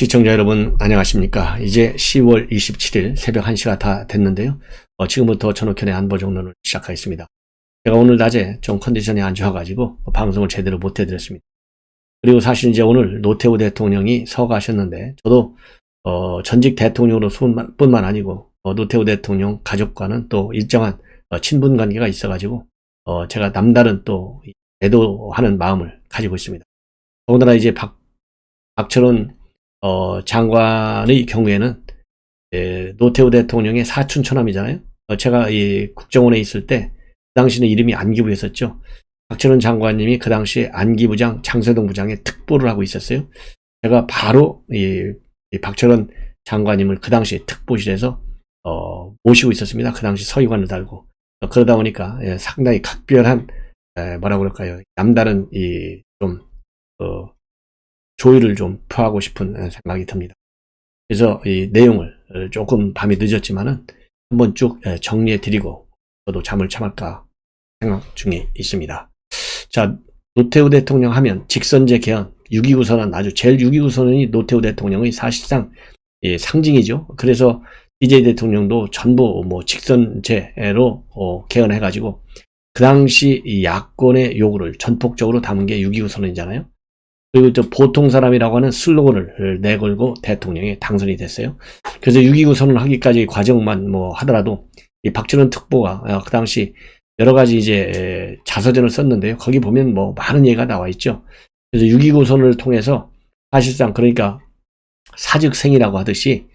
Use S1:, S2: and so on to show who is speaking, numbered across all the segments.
S1: 시청자 여러분 안녕하십니까? 이제 10월 27일 새벽 1시가 다 됐는데요. 어, 지금부터 전옥현의 안보정론을 시작하겠습니다. 제가 오늘 낮에 좀 컨디션이 안 좋아가지고 방송을 제대로 못 해드렸습니다. 그리고 사실 이제 오늘 노태우 대통령이 서가셨는데 저도 어, 전직 대통령으로 뿐만 아니고 어, 노태우 대통령 가족과는 또 일정한 어, 친분 관계가 있어가지고 어, 제가 남다른 또 애도하는 마음을 가지고 있습니다. 더군다나 이제 박, 박철원 어, 장관의 경우에는 에, 노태우 대통령의 사촌 처남이잖아요. 어, 제가 이 국정원에 있을 때 그 당시는 이름이 안기부였었죠. 박철원 장관님이 그 당시에 안기부장 장세동 부장의 특보를 하고 있었어요. 제가 바로 이, 이 박철원 장관님을 그 당시에 특보실에서 어, 모시고 있었습니다. 그 당시 서기관을 달고 어, 그러다 보니까 예, 상당히 각별한 에, 뭐라 그럴까요? 남다른 이좀 어, 조율을 좀 표하고 싶은 생각이 듭니다. 그래서 이 내용을 조금 밤이 늦었지만은 한번 쭉 정리해 드리고 저도 잠을 참을까 생각 중에 있습니다. 자, 노태우 대통령 하면 직선제 개헌, 6.29 선언 아주 제일 6.29 선언이 노태우 대통령의 사실상 예, 상징이죠. 그래서 DJ 대통령도 전부 뭐 직선제로 어, 개헌해가지고 그 당시 이 야권의 요구를 전폭적으로 담은 게 6.29 선언이잖아요. 그리고 또 보통 사람이라고 하는 슬로건을 내걸고 대통령이 당선이 됐어요. 그래서 6.29 선언을 하기까지 과정만 뭐 하더라도 이 박준원 특보가 어, 그 당시 여러 가지 이제 자서전을 썼는데요. 거기 보면 뭐 많은 얘기가 나와 있죠. 그래서 6.29 선언을 통해서 사실상 그러니까 사직생이라고 하듯이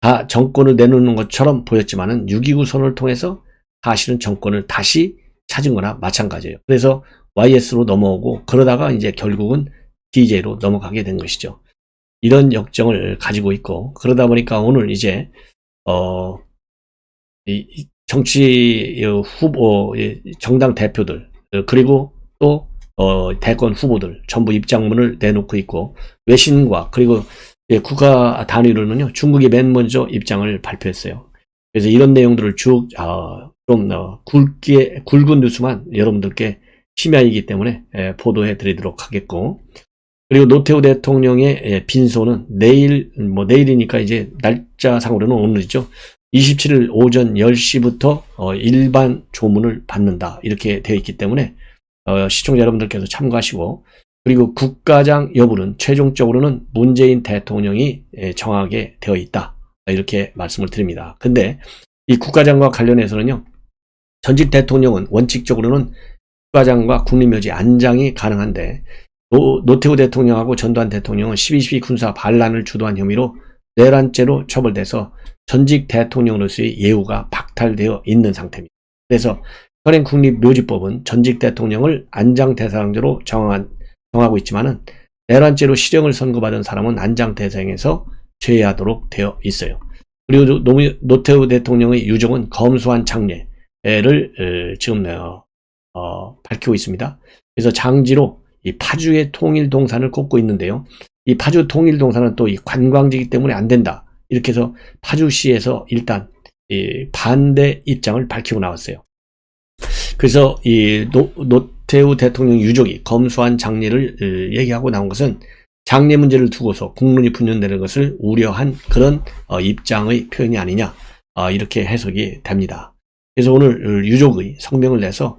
S1: 다 정권을 내놓는 것처럼 보였지만은 6.29 선언을 통해서 사실은 정권을 다시 찾은 거나 마찬가지예요. 그래서 YS로 넘어오고 그러다가 이제 결국은 DJ로 넘어가게 된 것이죠. 이런 역정을 가지고 있고 그러다 보니까 오늘 이제 어 정치 후보 정당 대표들 그리고 또 어, 대권 후보들 전부 입장문을 내놓고 있고 외신과 그리고 국가 단위로는요 중국이 맨 먼저 입장을 발표했어요. 그래서 이런 내용들을 쭉좀 어, 어, 굵게 굵은 뉴스만 여러분들께 심야이기 때문에 보도해 드리도록 하겠고 그리고 노태우 대통령의 예, 빈소는 내일, 뭐 내일이니까 이제 날짜상으로는 오늘이죠. 27일 오전 10시부터 어, 일반 조문을 받는다. 이렇게 되어 있기 때문에 어, 시청자 여러분들께서 참고하시고 그리고 국가장 여부는 최종적으로는 문재인 대통령이 예, 정하게 되어 있다. 이렇게 말씀을 드립니다. 근데 이 국가장과 관련해서는요. 전직 대통령은 원칙적으로는 국가장과 국립묘지 안장이 가능한데 노, 태우 대통령하고 전두환 대통령은 12.12 군사 반란을 주도한 혐의로 내란죄로 처벌돼서 전직 대통령으로서의 예우가 박탈되어 있는 상태입니다. 그래서 현행 국립묘지법은 전직 대통령을 안장 대상자로 정한, 정하고 있지만은 내란죄로 실형을 선고받은 사람은 안장 대상에서 제외하도록 되어 있어요. 그리고 노태우 대통령의 유족은 검소한 장례를 지금 어, 밝히고 있습니다. 그래서 장지로 이 파주의 통일 동산을 꼽고 있는데요. 이 파주 통일 동산은 또 이 관광지이기 때문에 안 된다. 이렇게 해서 파주시에서 일단 이 반대 입장을 밝히고 나왔어요. 그래서 이 노, 노태우 대통령 유족이 검소한 장례를 얘기하고 나온 것은 장례 문제를 두고서 국론이 분열되는 것을 우려한 그런 어, 입장의 표현이 아니냐 어, 이렇게 해석이 됩니다. 그래서 오늘 유족의 성명을 내서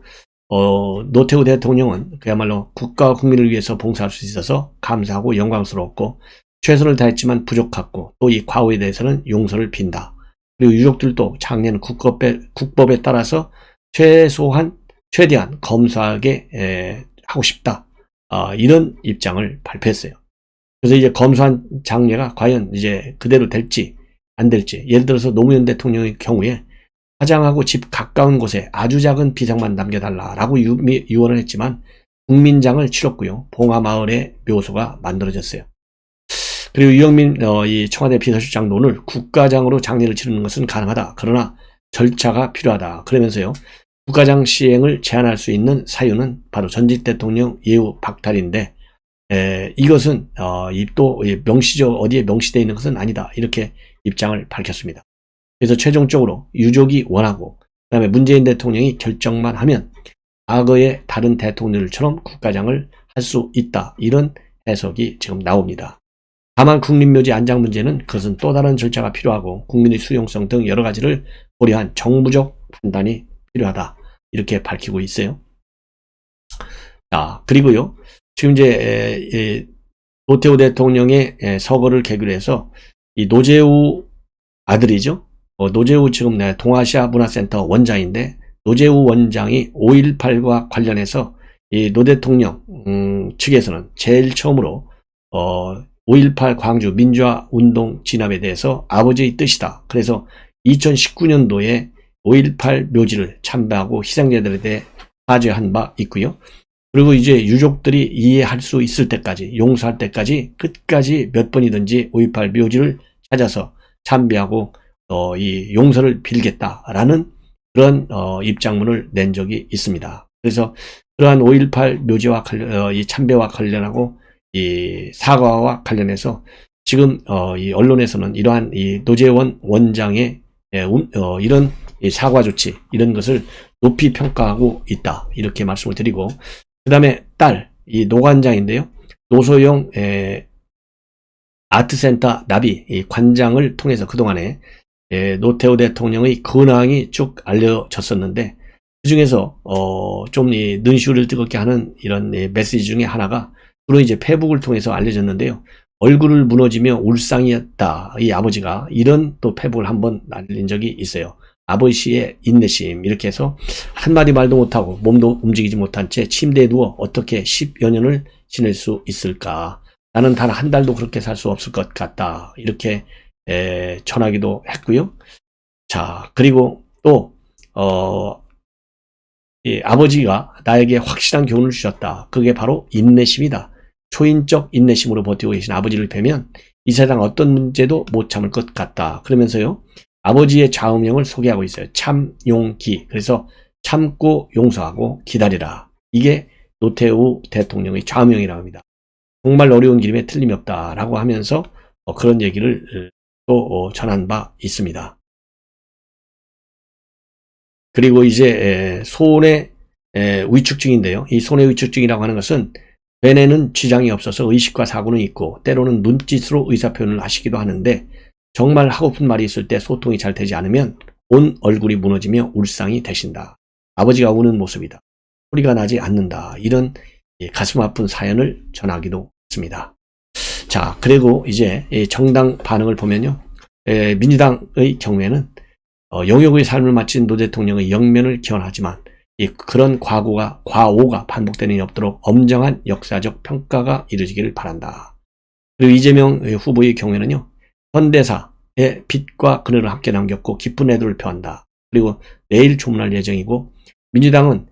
S1: 어, 노태우 대통령은 그야말로 국가와 국민을 위해서 봉사할 수 있어서 감사하고 영광스러웠고 최선을 다했지만 부족했고 또 이 과오에 대해서는 용서를 빈다. 그리고 유족들도 작년 국법에, 국법에 따라서 최소한 최대한 검소하게 에, 하고 싶다. 어, 이런 입장을 발표했어요. 그래서 이제 검소한 장례가 과연 이제 그대로 될지 안 될지 예를 들어서 노무현 대통령의 경우에 화장하고 집 가까운 곳에 아주 작은 비상만 남겨달라라고 유언을 했지만 국민장을 치렀고요. 봉화마을에 묘소가 만들어졌어요. 그리고 유영민 어, 이 청와대 비서실장도 오늘 국가장으로 장례를 치르는 것은 가능하다. 그러나 절차가 필요하다. 그러면서요. 국가장 시행을 제한할 수 있는 사유는 바로 전직 대통령 예우 박탈인데 에, 이것은 어, 또 명시적 어디에 명시되어 있는 것은 아니다. 이렇게 입장을 밝혔습니다. 그래서 최종적으로 유족이 원하고 그 다음에 문재인 대통령이 결정만 하면 과거의 다른 대통령들처럼 국가장을 할 수 있다. 이런 해석이 지금 나옵니다. 다만 국립묘지 안장 문제는 그것은 또 다른 절차가 필요하고 국민의 수용성 등 여러 가지를 고려한 정부적 판단이 필요하다. 이렇게 밝히고 있어요. 자, 그리고요. 지금 이제 노태우 대통령의 에, 서거를 계기로 해서 이 노재우 아들이죠. 어, 노재우 지금 내 동아시아 문화센터 원장인데 노재우 원장이 5.18과 관련해서 이 노 대통령 음, 측에서는 제일 처음으로 어, 5.18 광주 민주화 운동 진압에 대해서 아버지의 뜻이다. 그래서 2019년도에 5.18 묘지를 참배하고 희생자들에 대해 사죄한 바 있고요. 그리고 이제 유족들이 이해할 수 있을 때까지 용서할 때까지 끝까지 몇 번이든지 5.18 묘지를 찾아서 참배하고 어, 이 용서를 빌겠다라는 그런 어, 입장문을 낸 적이 있습니다. 그래서 그러한 5.18 묘지와 관련, 어, 이 참배와 관련하고 이 사과와 관련해서 지금 어, 이 언론에서는 이러한 이 노재원 원장의 예, 운- 어, 이런 이 사과 조치 이런 것을 높이 평가하고 있다 이렇게 말씀을 드리고 그 다음에 딸 이 노관장인데요 노소영 에, 아트센터 나비 이 관장을 통해서 그동안에 예, 노태우 대통령의 근황이 쭉 알려졌었는데 그 중에서 어, 좀이 눈시울을 뜨겁게 하는 이런 이 메시지 중에 하나가 주로 이제 페북을 통해서 알려졌는데요. 얼굴을 무너지며 울상이었다. 이 아버지가 이런 또 페북을 한번 날린 적이 있어요. 아버지의 인내심 이렇게 해서 한마디 말도 못하고 몸도 움직이지 못한 채 침대에 누워 어떻게 10여 년을 지낼 수 있을까? 나는 단 한 달도 그렇게 살 수 없을 것 같다. 이렇게 에, 전하기도 했고요. 자, 그리고 또, 어, 이 아버지가 나에게 확실한 교훈을 주셨다. 그게 바로 인내심이다. 초인적 인내심으로 버티고 계신 아버지를 뵈면 이 세상 어떤 문제도 못 참을 것 같다. 그러면서요, 아버지의 좌우명을 소개하고 있어요. 참용기. 그래서 참고 용서하고 기다리라. 이게 노태우 대통령의 좌우명이라고 합니다. 정말 어려운 길임에 틀림이 없다라고 하면서 어, 그런 얘기를 또 어, 전한 바 있습니다. 그리고 이제 에, 손의 에, 위축증인데요. 이 손의 위축증이라고 하는 것은 뇌에는 지장이 없어서 의식과 사고는 있고 때로는 눈짓으로 의사표현을 하시기도 하는데 정말 하고픈 말이 있을 때 소통이 잘 되지 않으면 온 얼굴이 무너지며 울상이 되신다. 아버지가 우는 모습이다. 소리가 나지 않는다. 이런 이 가슴 아픈 사연을 전하기도 했습니다. 자, 그리고 이제 이 정당 반응을 보면요. 에, 민주당의 경우에는 어, 영역의 삶을 마친 노 대통령의 영면을 기원하지만 이 그런 과거가 과오가 반복되는 일 없도록 엄정한 역사적 평가가 이루어지기를 바란다. 그리고 이재명 후보의 경우에는요. 현대사의 빛과 그늘을 함께 남겼고 깊은 애도를 표한다. 그리고 내일 조문할 예정이고 민주당은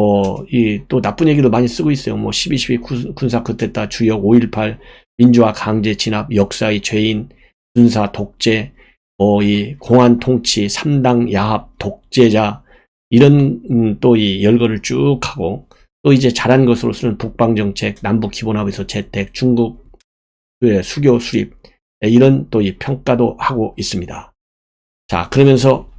S1: 어, 이, 또 나쁜 얘기도 많이 쓰고 있어요. 뭐, 12.12 군사 그때다 주역 5.18 민주화 강제 진압, 역사의 죄인, 군사 독재, 뭐, 이 공안 통치, 3당 야합, 독재자, 이런, 음, 또이 열거를 쭉 하고, 또 이제 잘한 것으로서는 북방 정책, 남북 기본합의서 채택, 중국 의 수교 수립, 이런 또 이 평가도 하고 있습니다. 자, 그러면서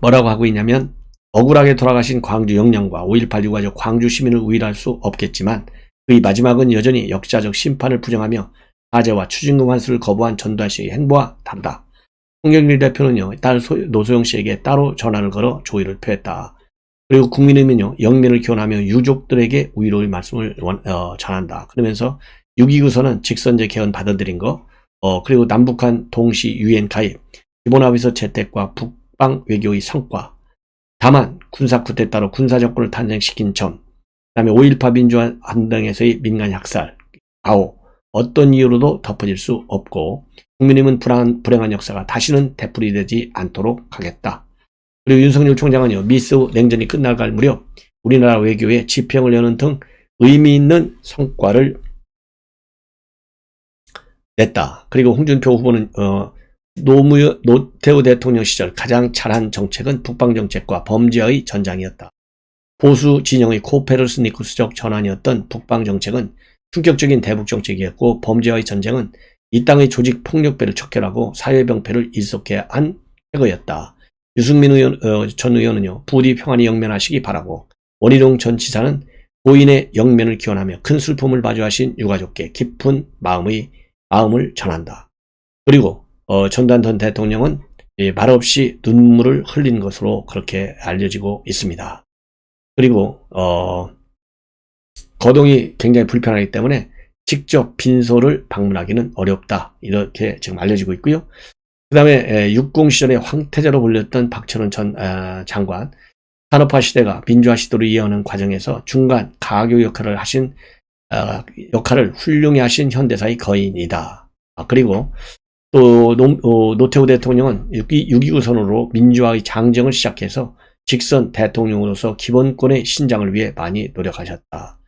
S1: 뭐라고 하고 있냐면, 억울하게 돌아가신 광주 영령과 5.18 유가족 광주 시민을 우일할 수 없겠지만 그의 마지막은 여전히 역사적 심판을 부정하며 사죄와 추징금 환수를 거부한 전두환 씨의 행보와 다르다. 홍경일 대표는요, 딸 소- 노소영 씨에게 따로 전화를 걸어 조의를 표했다. 그리고 국민의힘은요, 영면을 기원하며 유족들에게 우위로의 말씀을 원- 어, 전한다. 그러면서 6.29선은 직선제 개헌 받아들인 거, 어, 그리고 남북한 동시 유엔 가입, 기본합의서 채택과 북방 외교의 성과, 다만 군사 쿠데타로 군사 정권을 탄생시킨 점, 그다음에 5.18 민주화 한등에서의 민간 학살, 아오 어떤 이유로도 덮어질 수 없고 국민의힘은 불안, 불행한 역사가 다시는 되풀이되지 않도록 하겠다. 그리고 윤석열 총장은요 미스 냉전이 끝나갈 무렵 우리나라 외교에 지평을 여는 등 의미 있는 성과를 냈다. 그리고 홍준표 후보는 어, 노무현, 노태우 대통령 시절 가장 잘한 정책은 북방 정책과 범죄의 전장이었다. 보수 진영의 코페르스니쿠스적 전환이었던 북방 정책은 충격적인 대북 정책이었고 범죄와의 전쟁은 이 땅의 조직 폭력배를 척결하고 사회병폐를 일속해야 한 해거였다. 유승민 의원, 어, 전 의원은요 부디 평안히 영면하시기 바라고 원희룡 전 지사는 고인의 영면을 기원하며 큰 슬픔을 마주하신 유가족께 깊은 마음의 마음을 전한다. 그리고 어, 전두환 전 대통령은 이 말없이 눈물을 흘린 것으로 그렇게 알려지고 있습니다. 그리고 어, 거동이 굉장히 불편하기 때문에 직접 빈소를 방문하기는 어렵다. 이렇게 지금 알려지고 있고요. 그 다음에 육공 시절에 황태자로 불렸던 박철원 전 아, 장관 산업화 시대가 민주화 시대로 이어오는 과정에서 중간 가교 역할을 하신 어, 역할을 훌륭히 하신 현대사의 거인이다. 아, 그리고 또 노, 어, 노태우 대통령은 6.29 선언으로 민주화의 장정을 시작해서 직선 대통령으로서 기본권의 신장을 위해 많이 노력하셨다.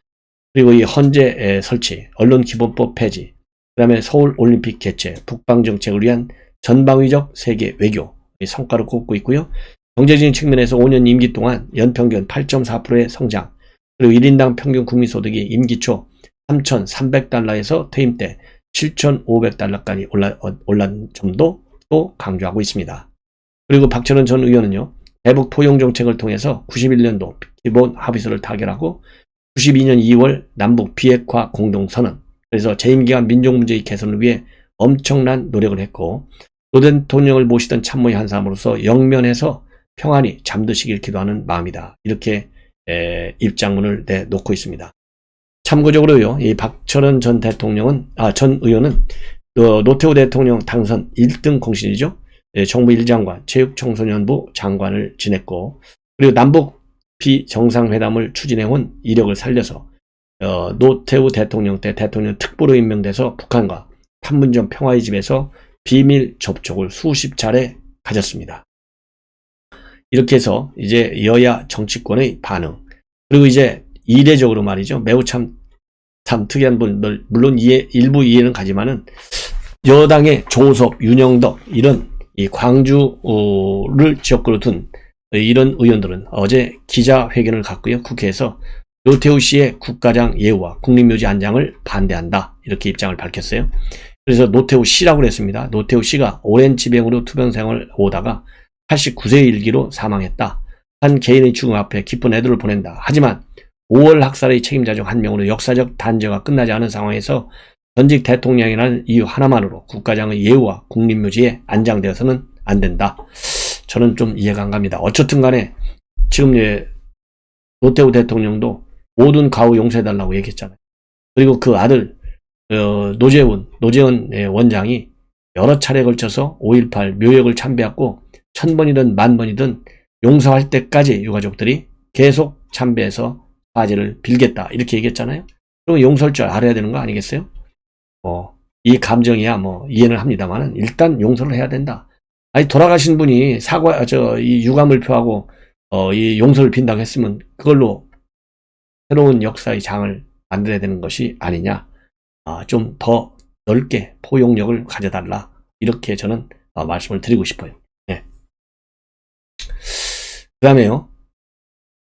S1: 그리고 이 헌재 설치, 언론기본법 폐지, 그 다음에 서울올림픽 개최, 북방정책을 위한 전방위적 세계 외교 성과를 꼽고 있고요. 경제적인 측면에서 5년 임기 동안 연평균 8.4%의 성장, 그리고 1인당 평균 국민소득이 임기 초 3,300달러에서 퇴임 때 7,500달러까지 올라, 올란 점도 또 강조하고 있습니다. 그리고 박철원 전 의원은요, 대북 포용 정책을 통해서 91년도 기본 합의서를 타결하고 92년 2월 남북 비핵화 공동선언, 그래서 재임기간 민족 문제의 개선을 위해 엄청난 노력을 했고, 노 대통령을 모시던 참모의 한 사람으로서 영면에서 평안히 잠드시길 기도하는 마음이다. 이렇게 에, 입장문을 내놓고 있습니다. 참고적으로요, 이 박철원 전 대통령은, 아, 전 의원은, 어, 노태우 대통령 당선 1등 공신이죠. 예, 정부 1장관, 체육청소년부 장관을 지냈고, 그리고 남북 비정상회담을 추진해온 이력을 살려서, 어, 노태우 대통령 때 대통령 특보로 임명돼서 북한과 판문점 평화의 집에서 비밀 접촉을 수십 차례 가졌습니다. 이렇게 해서 이제 여야 정치권의 반응, 그리고 이제 이례적으로 말이죠. 매우 참, 참 특이한 분들, 물론 이해, 일부 이해는 가지만은 여당의 조섭, 윤영덕, 이런 이 광주를 지역구로 둔 이런 의원들은 어제 기자회견을 갖고요. 국회에서 노태우 씨의 국가장 예우와 국립묘지 안장을 반대한다. 이렇게 입장을 밝혔어요. 그래서 노태우 씨라고 그랬습니다. 노태우 씨가 오랜 지병으로 투병 생활을 오다가 89세 일기로 사망했다. 한 개인의 죽음 앞에 기쁜 애도를 보낸다. 하지만 5월 학살의 책임자 중 한 명으로 역사적 단죄가 끝나지 않은 상황에서 전직 대통령이라는 이유 하나만으로 국가장의 예우와 국립묘지에 안장되어서는 안 된다. 저는 좀 이해가 안 갑니다. 어쨌든 간에 지금 예, 노태우 대통령도 모든 가후 용서해달라고 얘기했잖아요. 그리고 그 아들 어, 노재훈, 노재훈 예, 원장이 여러 차례 걸쳐서 5.18 묘역을 참배했고 천 번이든 만 번이든 용서할 때까지 유가족들이 계속 참배해서 바지를 빌겠다 이렇게 얘기했잖아요. 그럼 용서할 줄 알아야 되는 거 아니겠어요? 뭐, 이 감정이야 뭐 이해는 합니다만은 일단 용서를 해야 된다. 아니 돌아가신 분이 사과 저 이 유감을 표하고 어, 이 용서를 빈다고 했으면 그걸로 새로운 역사의 장을 만들어야 되는 것이 아니냐. 아, 좀 더 넓게 포용력을 가져달라. 이렇게 저는 어, 말씀을 드리고 싶어요. 네. 그 다음에요.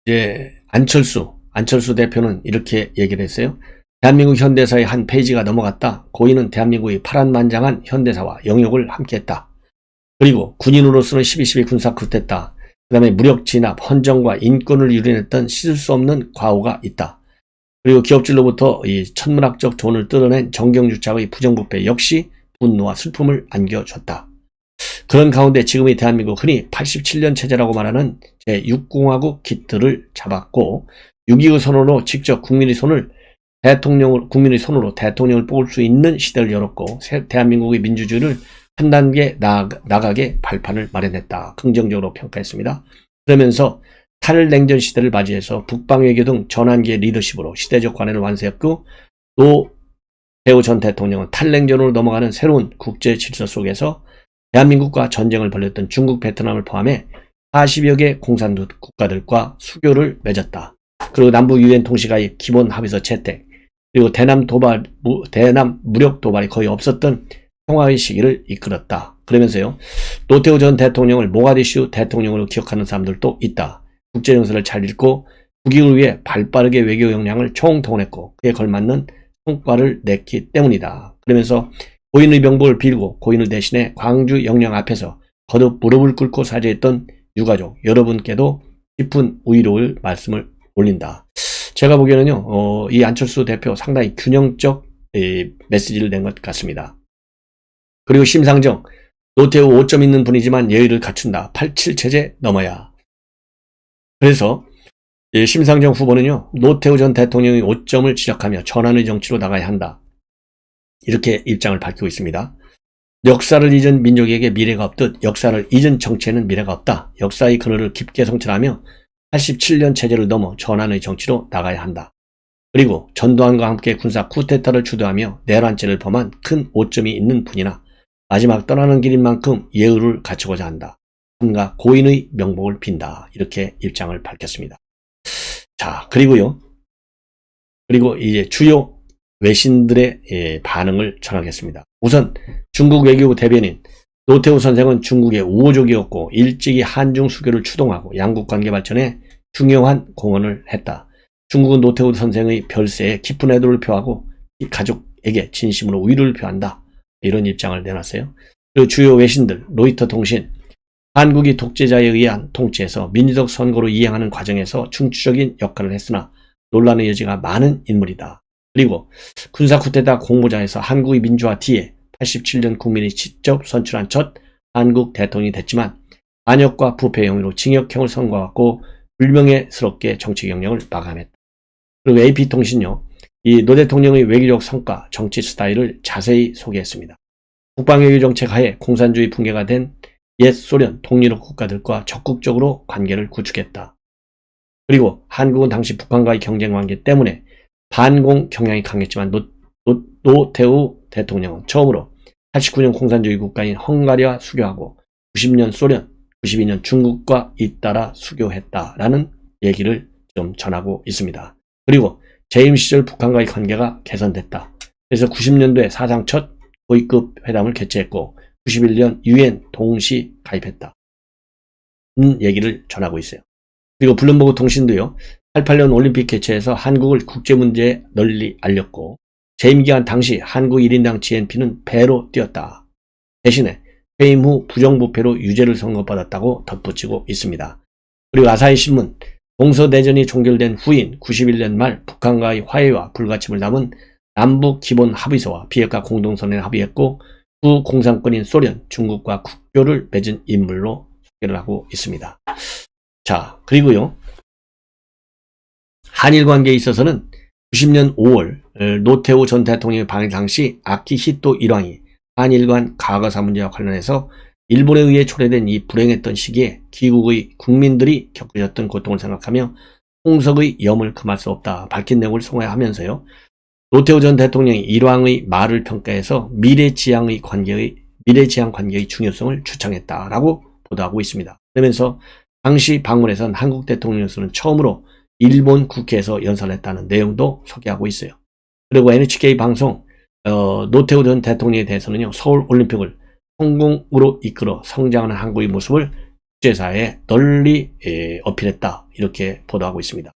S1: 이제 안철수, 안철수 대표는 이렇게 얘기를 했어요. 대한민국 현대사의 한 페이지가 넘어갔다. 고인은 대한민국의 파란만장한 현대사와 영역을 함께했다. 그리고 군인으로서는 12.12 군사 쿠데타, 그 다음에 무력 진압, 헌정과 인권을 유린했던 씻을 수 없는 과오가 있다. 그리고 기업질로부터 이 천문학적 돈을 뜯어낸 정경주착의 부정부패 역시 분노와 슬픔을 안겨줬다. 그런 가운데 지금의 대한민국 흔히 87년 체제라고 말하는 제6공화국 기틀을 잡았고 6.25 선언으로 직접 국민의 손을 대통령을 국민의 손으로 대통령을 뽑을 수 있는 시대를 열었고 대한민국의 민주주의를 한 단계 나가게 발판을 마련했다. 긍정적으로 평가했습니다. 그러면서 탈냉전 시대를 맞이해서 북방외교 등 전환기의 리더십으로 시대적 관행을 완수했고 또 배우 전 대통령은 탈냉전으로 넘어가는 새로운 국제 질서 속에서 대한민국과 전쟁을 벌였던 중국, 베트남을 포함해 40여 개 공산 국 가들과 수교를 맺었다. 그리고 남북 유엔 통시가의 기본 합의서 채택, 그리고 대남 도발, 대남 무력 도발이 거의 없었던 평화의 시기를 이끌었다. 그러면서요, 노태우 전 대통령을 모가디슈 대통령으로 기억하는 사람들도 있다. 국제 정세를 잘 읽고 국익을 위해 발빠르게 외교 역량을 총동원했고 그에 걸맞는 성과를 냈기 때문이다. 그러면서 고인의 병복을 빌고 고인을 대신해 광주 영령 앞에서 거듭 무릎을 꿇고 사죄했던 유가족 여러분께도 깊은 위로의 말씀을 올린다. 제가 보기에는요, 어, 이 안철수 대표 상당히 균형적 메시지를 낸 것 같습니다. 그리고 심상정, 노태우 5점 있는 분이지만 예의를 갖춘다. 87체제 넘어야. 그래서 이 심상정 후보는요, 노태우 전 대통령의 5점을 지적하며 전환의 정치로 나가야 한다. 이렇게 입장을 밝히고 있습니다. 역사를 잊은 민족에게 미래가 없듯 역사를 잊은 정치에는 미래가 없다. 역사의 그늘을 깊게 성찰하며 87년 체제를 넘어 전환의 정치로 나가야 한다. 그리고 전두환과 함께 군사 쿠데타를 주도하며 내란죄를 범한 큰 오점이 있는 분이나 마지막 떠나는 길인 만큼 예의를 갖추고자 한다. 한가 고인의 명복을 빈다. 이렇게 입장을 밝혔습니다. 자, 그리고요. 그리고 이제 주요 외신들의 예, 반응을 전하겠습니다. 우선 중국 외교부 대변인 노태우 선생은 중국의 우호적이었고 일찍이 한중 수교를 추동하고 양국 관계 발전에 중요한 공헌을 했다. 중국은 노태우 선생의 별세에 깊은 애도를 표하고 이 가족에게 진심으로 위로를 표한다. 이런 입장을 내놨어요. 그리고 주요 외신들 로이터 통신 한국이 독재자에 의한 통치에서 민주적 선거로 이행하는 과정에서 중추적인 역할을 했으나 논란의 여지가 많은 인물이다. 그리고 군사 쿠데타 공모자에서 한국의 민주화 뒤에 87년 국민이 직접 선출한 첫 한국 대통령이 됐지만 안역과 부패 혐의로 징역형을 선고받고 불명예스럽게 정치 경력을 마감했다. 그리고 AP통신요. 이 노 대통령의 외교적 성과, 정치 스타일을 자세히 소개했습니다. 국방외교 정책 하에 공산주의 붕괴가 된 옛 소련 동유럽 국가들과 적극적으로 관계를 구축했다. 그리고 한국은 당시 북한과의 경쟁 관계 때문에 반공 경향이 강했지만 노, 노, 노태우 대통령은 처음으로 89년 공산주의 국가인 헝가리와 수교하고 90년 소련, 92년 중국과 잇따라 수교했다라는 얘기를 좀 전하고 있습니다. 그리고 재임 시절 북한과의 관계가 개선됐다. 그래서 90년도에 사상 첫 고위급 회담을 개최했고 91년 유엔 동시 가입했다. 는 얘기를 전하고 있어요. 그리고 블룸버그 통신도요. 88년 올림픽 개최에서 한국을 국제 문제에 널리 알렸고 재임 기간 당시 한국 1인당 GNP는 배로 뛰었다. 대신에 해임 후 부정부패로 유죄를 선고받았다고 덧붙이고 있습니다. 그리고 아사히 신문 동서대전이 종결된 후인 91년 말 북한과의 화해와 불가침을 담은 남북 기본 합의서와 비핵화 공동선언에 합의했고 후 공산권인 소련, 중국과 국교를 맺은 인물로 소개를 하고 있습니다. 자, 그리고요. 한일 관계에 있어서는 90년 5월 노태우 전 대통령의 방일 당시 아키히토 일왕이 한일 간 과거사 문제와 관련해서 일본에 의해 초래된 이 불행했던 시기에 귀국의 국민들이 겪으셨던 고통을 생각하며 홍석의 염을 금할 수 없다 밝힌 내용을 송해하면서요. 노태우 전 대통령이 일왕의 말을 평가해서 미래지향의 관계의 미래지향 관계의 중요성을 주창했다라고 보도하고 있습니다. 그러면서 당시 방문에선 한국 대통령으로서는 처음으로 일본 국회에서 연설했다는 내용도 소개하고 있어요. 그리고 NHK 방송 어, 노태우 전 대통령에 대해서는요 서울 올림픽을 성공으로 이끌어 성장하는 한국의 모습을 국제사회에 널리 예, 어필했다 이렇게 보도하고 있습니다.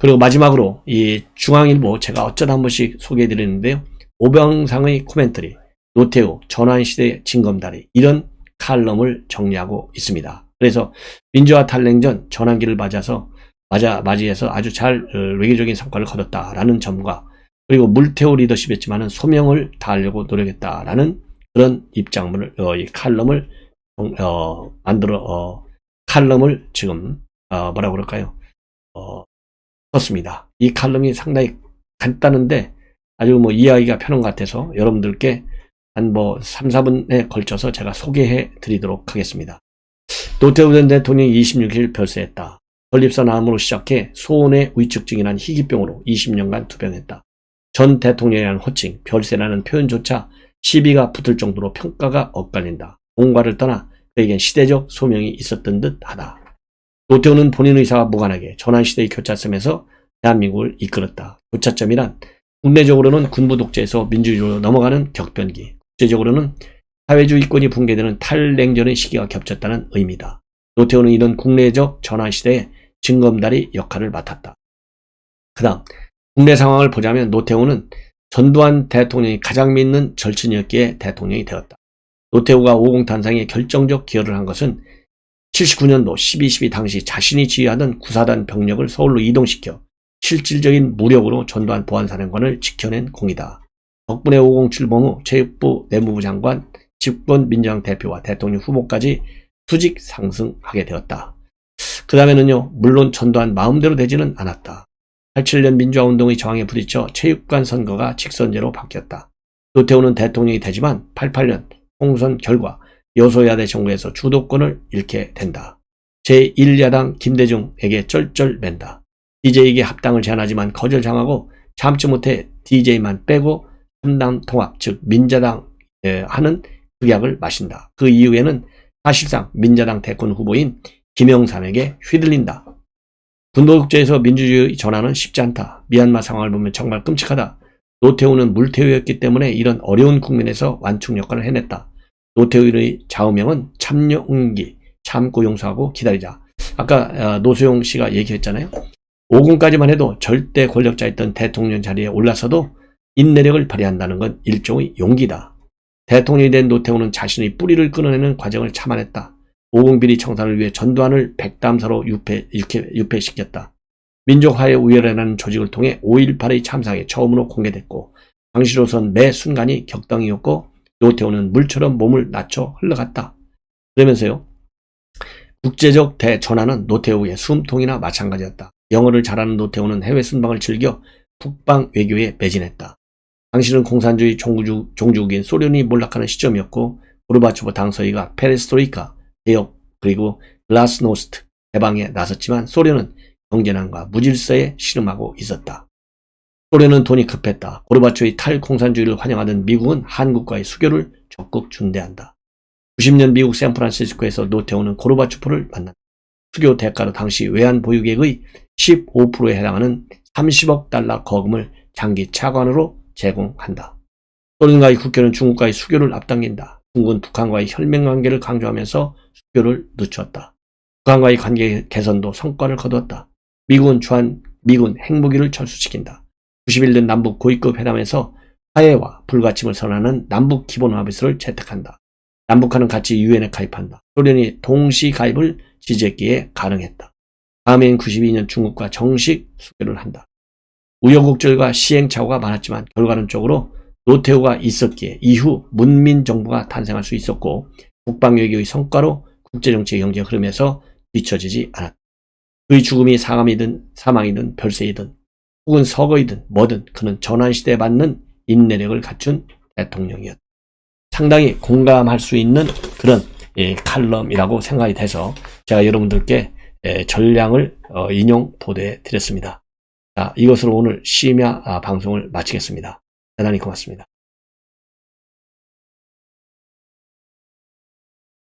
S1: 그리고 마지막으로 이 중앙일보 제가 어쩌다 한 번씩 소개해 드리는데요. 오병상의 코멘터리 노태우 전환시대 징검다리 이런 칼럼을 정리하고 있습니다. 그래서 민주화 탈냉전 전환기를 맞아서 맞아 맞이해서 아주 잘 어, 외교적인 성과를 거뒀다라는 점과 그리고 물태우 리더십이었지만은 소명을 다하려고 노력했다라는 그런 입장문을 어, 이 칼럼을 어, 만들어 어, 칼럼을 지금 어, 뭐라 그럴까요? 어, 썼습니다. 이 칼럼이 상당히 간단한데 아주 뭐 이해하기가 편한 것 같아서 여러분들께 한 뭐 3, 4분에 걸쳐서 제가 소개해 드리도록 하겠습니다. 노태우 전 대통령이 26일 별세했다. 건립선암으로 시작해 소원의 위축증이란 희귀병으로 20년간 투병했다. 전 대통령이라는 호칭, 별세라는 표현조차 시비가 붙을 정도로 평가가 엇갈린다. 공과를 떠나 그에겐 시대적 소명이 있었던 듯 하다. 노태우는 본인 의사와 무관하게 전환시대의 교차점에서 대한민국을 이끌었다. 교차점이란 국내적으로는 군부 독재에서 민주주의로 넘어가는 격변기, 국제적으로는 사회주의권이 붕괴되는 탈냉전의 시기가 겹쳤다는 의미다. 노태우는 이런 국내적 전환시대에 징검다리 역할을 맡았다. 그 다음 국내 상황을 보자면 노태우는 전두환 대통령이 가장 믿는 절친이었기에 대통령이 되었다. 노태우가 50 탄상에 결정적 기여를 한 것은 79년도 12.12 당시 자신이 지휘하던 구사단 병력을 서울로 이동시켜 실질적인 무력으로 전두환 보안사령관을 지켜낸 공이다. 덕분에 507 범후 체육부 내무부 장관 집권 민주당 대표와 대통령 후보까지 수직 상승하게 되었다. 그 다음에는요, 물론 전두환 마음대로 되지는 않았다. 87년 민주화운동의 저항에 부딪혀 체육관 선거가 직선제로 바뀌었다. 노태우는 대통령이 되지만 88년 총선 결과 여소야대 정부에서 주도권을 잃게 된다. 제1야당 김대중에게 쩔쩔맨다. DJ에게 합당을 제안하지만 거절당하고 참지 못해 DJ만 빼고 3당 통합, 즉 민자당 에, 하는 극약을 마신다. 그 이후에는 사실상 민자당 대권 후보인 김영삼에게 휘둘린다. 군도국제에서 민주주의 전환은 쉽지 않다. 미얀마 상황을 보면 정말 끔찍하다. 노태우는 물태우였기 때문에 이런 어려운 국면에서 완충 역할을 해냈다. 노태우의 좌우명은 참용기, 참고 용서하고 기다리자. 아까 어, 노수용 씨가 얘기했잖아요. 5군까지만 해도 절대 권력자였던 대통령 자리에 올라서도 인내력을 발휘한다는 건 일종의 용기다. 대통령이 된 노태우는 자신의 뿌리를 끊어내는 과정을 참아냈다. 5공 비리 청산을 위해 전두환을 백담사로 유폐, 유폐, 유폐시켰다. 민족화해우열회라는 조직을 통해 5.18의 참사에 처음으로 공개됐고 당시로선 매 순간이 격당이었고 노태우는 물처럼 몸을 낮춰 흘러갔다. 그러면서요. 국제적 대전환은 노태우의 숨통이나 마찬가지였다. 영어를 잘하는 노태우는 해외 순방을 즐겨 북방 외교에 매진했다. 당시는 공산주의 종주국, 종주국인 소련이 몰락하는 시점이었고 고르바초프 당서위가 페레스트로이카, 개혁, 그리고 글라스노스트 해방에 나섰지만 소련은 경제난과 무질서에 신음하고 있었다. 소련은 돈이 급했다. 고르바초의 탈공산주의를 환영하던 미국은 한국과의 수교를 적극 중대한다. 90년 미국 샌프란시스코에서 노태우는 고르바초프를 만났다. 수교 대가로 당시 외환 보유액의 15%에 해당하는 30억 달러 거금을 장기 차관으로 제공한다. 소련과의 국교는 중국과의 수교를 앞당긴다. 중국은 북한과의 혈맹 관계를 강조하면서 수교를 늦췄다. 북한과의 관계 개선도 성과를 거두었다. 미국은 주한 미군 핵무기를 철수시킨다. 91년 남북 고위급 회담에서 화해와 불가침을 선언하는 남북 기본 합의서를 채택한다. 남북한은 같이 유엔에 가입한다. 소련이 동시 가입을 지지했기에 가능했다. 다음해인 92년 중국과 정식 수교를 한다. 우여곡절과 시행착오가 많았지만 결과론적으로 노태우가 있었기에 이후 문민 정부가 탄생할 수 있었고 국방외교의 성과로 국제정치 경제 흐름에서 뒤처지지 않았다. 그의 죽음이 사감이든 사망이든 별세이든 혹은 서거이든 뭐든 그는 전환시대에 맞는 인내력을 갖춘 대통령이었다. 상당히 공감할 수 있는 그런 예, 칼럼이라고 생각이 돼서 제가 여러분들께 예, 전량을 어, 인용 보도해 드렸습니다. 자, 이것으로 오늘 심야 아, 방송을 마치겠습니다. 대단히 고맙습니다.